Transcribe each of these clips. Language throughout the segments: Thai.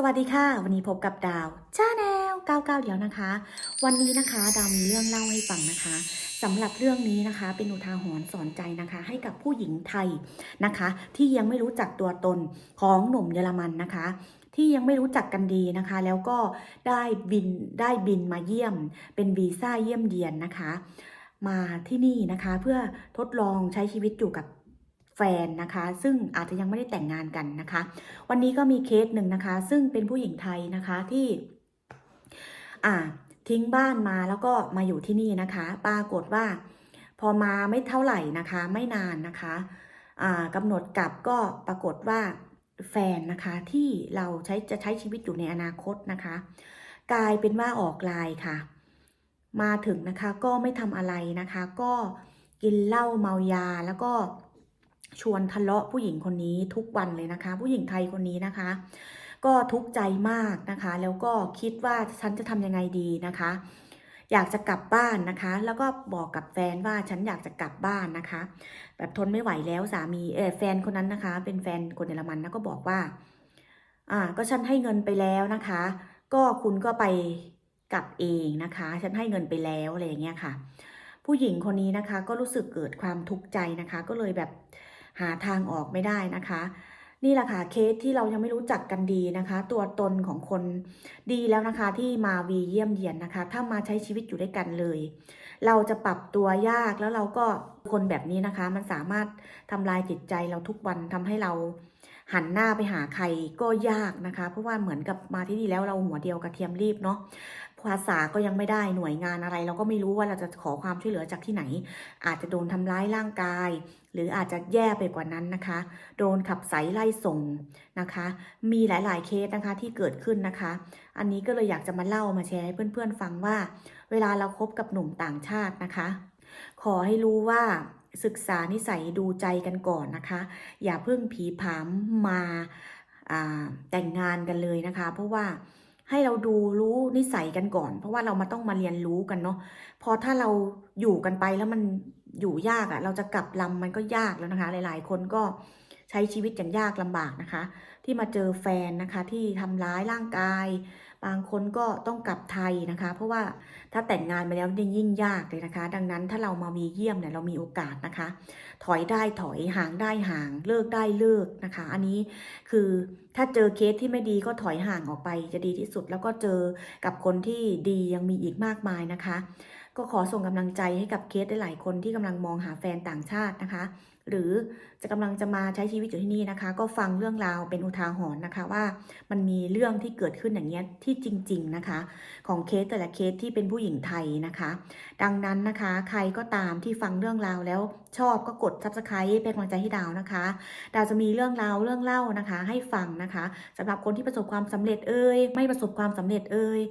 สวัสดีค่ะ วันนี้พบกับดาวชาแนล99 เดียวนะคะ วันนี้นะคะดาวมีเรื่องเล่าให้ฟังนะคะสำหรับเรื่องนี้นะคะ เป็นอุทาหรณ์สอนใจนะคะ ให้กับผู้หญิงไทยนะคะ ที่ยังไม่รู้จักตัวตนของหนุ่มเยอรมันนะคะ ที่ยังไม่รู้จักกันดีนะคะ แล้วก็ได้บินได้บินมาเยี่ยม เป็นวีซ่าเยี่ยมเยียนนะคะ มาที่นี่นะคะเพื่อทดลองใช้ชีวิตอยู่กับ แฟนนะคะ ซึ่งอาจจะยังไม่ได้แต่งงานกันนะคะ วันนี้ก็มีเคสหนึ่งนะคะ ซึ่งเป็นผู้หญิงไทยนะคะที่ อ่า ทิ้งบ้านมาแล้วก็มาอยู่ที่นี่นะคะ ปรากฏว่า พอมาไม่เท่าไหร่นะคะ ไม่นานนะคะอ่ากำหนดกลับก็ปรากฏว่าแฟนนะคะที่เราใช้จะใช้ชีวิตอยู่ในอนาคตนะคะ กลายเป็นว่าออกไลายค่ะ มาถึงนะคะก็ไม่ทำอะไรนะคะ ก็กินเหล้าเมายาแล้วก็ ชวนทะเลาะผู้หญิงคนนี้ทุกวันเลยนะคะ ผู้หญิงไทยคนนี้นะคะ ก็ทุกข์ใจมากนะคะ แล้วก็คิดว่าฉันจะทำยังไงดีนะคะ อยากจะกลับบ้านนะคะ แล้วก็บอกกับแฟนว่าฉันอยากจะกลับบ้านนะคะ แบบทนไม่ไหวแล้วสามีเออแฟนคนนั้นนะคะ เป็นแฟนคนเยอรมันนะก็บอกว่า อ่า ก็ฉันให้เงินไปแล้วนะคะ ก็คุณก็ไปกลับเองนะคะ ฉันให้เงินไปแล้วอะไรอย่างเงี้ยค่ะ ผู้หญิงคนนี้นะคะ ก็รู้สึกเกิดความทุกข์ใจนะคะ ก็เลยแบบ หาทางออกไม่ได้นะคะ นี่แหละค่ะเคสที่เรายังไม่รู้จักกันดีนะคะ ตัวตนของคนดีแล้วนะคะ ที่มาวีเยี่ยมเยียนนะคะ ถ้ามาใช้ชีวิตอยู่ด้วยกันเลย เราจะปรับตัวยากแล้วเราก็คนแบบนี้นะคะ มันสามารถทำลายจิตใจเราทุกวันทำให้เราหันหน้าไปหาใครก็ยากนะคะ เพราะว่าเหมือนกับมาที่นี่แล้วเราหัวเดียวกระเทียมรีบเนาะ ภาษาก็ยังไม่ได้หน่วยงานอะไร เราก็ไม่รู้ว่าเราจะขอความช่วยเหลือจากที่ไหน อาจจะโดนทำร้ายร่างกาย หรืออาจจะแย่ไปกว่านั้นนะคะ โดนขับไสไล่ส่งนะคะ มีหลาย ๆ เคสนะคะที่เกิดขึ้นนะคะ อันนี้ก็เลยอยากจะมาเล่ามาแชร์ให้เพื่อน ๆ ฟังว่า เวลาเราคบกับหนุ่มต่างชาตินะคะ ขอให้รู้ว่าศึกษานิสัยดูใจกันก่อนนะคะ อย่าเพิ่งผีผามมาาแต่งงานกันเลยนะคะ เพราะว่า ให้เราดูรู้นิสัยกันก่อน เพราะว่าเรามาต้องมาเรียนรู้กันเนาะพอถ้าเราอยู่กันไปแล้วมันอยู่ยากอะ่ะ เราจะกลับลำมันก็ยากแล้วนะคะ หลาย ๆ คนก็ ใช้ชีวิตอย่างยากลำบากนะคะ ที่มาเจอแฟนนะคะที่ทำร้ายร่างกาย บางคนก็ต้องกลับไทยนะคะ เพราะว่าถ้าแต่งงานไปแล้วยยิ่งยากเลยนะคะ ดังนั้นถ้าเรามามีเยี่ยมเนี่ยเรามีโอกาสนะคะ ถอยได้ถอยห่างได้ห่างเลิกได้เลิกนะคะ อันนี้คือถ้าเจอเคสที่ไม่ดีก็ถอยห่างออกไปจะดีที่สุด แล้วก็เจอกับคนที่ดียังมีอีกมากมายนะคะ ก็ขอส่งกำลังใจให้กับเคสหลายๆคนที่กำลังมองหาแฟนต่างชาตินะคะ หรือจะกำลังจะมาใช้ชีวิตอยู่ที่นี่นะคะ ก็ฟังเรื่องราวเป็นอุทาหรณ์นะคะว่ามันมีเรื่องที่เกิดขึ้นอย่างเงี้ยที่จริง ๆนะคะ ของเคสแต่ละเคสที่เป็นผู้หญิงไทยนะคะ ดังนั้นนะคะใครก็ตามที่ฟังเรื่องราวแล้วชอบก็กด subscribe เป็นกำลังใจให้ดาวนะคะ ดาวจะมีเรื่องราวเรื่องเล่านะคะ ให้ฟังนะคะสำหรับคนที่ประสบความสำเร็จเอ่ยไม่ประสบความสำเร็จเอ่ย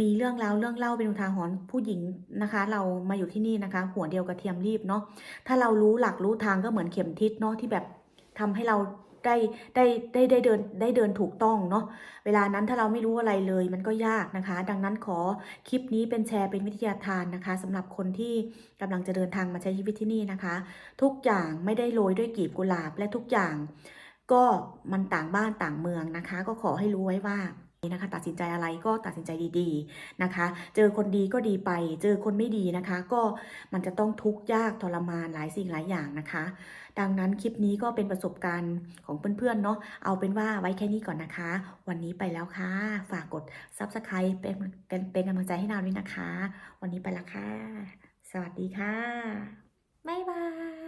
มีเรื่องราวเรื่องเล่าเป็นอุทาหรณ์ผู้หญิงนะคะ เรามาอยู่ที่นี่นะคะ หัวเดียวกระเทียมรีบเนาะถ้าเรารู้หลักรู้ทางก็เหมือนเข็มทิศเนาะที่แบบทำให้เราได้ได้ได้ได้เดินได้เดินถูกต้องเนาะเวลานั้นถ้าเราไม่รู้อะไรเลยมันก็ยากนะคะ ดังนั้นขอคลิปนี้เป็นแชร์เป็นวิทยาทานนะคะสำหรับคนที่กำลังจะเดินทางมาใช้ชีวิตที่นี่นะคะ ทุกอย่างไม่ได้โรยด้วยกลีบกุหลาบและทุกอย่าง ก็มันต่างบ้านต่างเมืองนะคะ ก็ขอให้รู้ไว้ว่า นะคะตัดสินใจอะไรก็ตัดสินใจดีๆนะคะ เจอคนดีก็ดีไป เจอคนไม่ดีนะคะ ก็มันจะต้องทุกข์ยากทรมานหลายสิ่งหลายอย่างนะคะ ดังนั้นคลิปนี้ก็เป็นประสบการณ์ของเพื่อนๆเนาะเอาเป็นว่าไว้แค่นี้ก่อนนะคะ วันนี้ไปแล้วค่ะ ฝากกด subscribe เป็นเป็นเป็นกำลังใจให้ดาวด้วยนะคะ วันนี้ไปล้วค่ะ สวัสดีค่ะบ๊ายบาย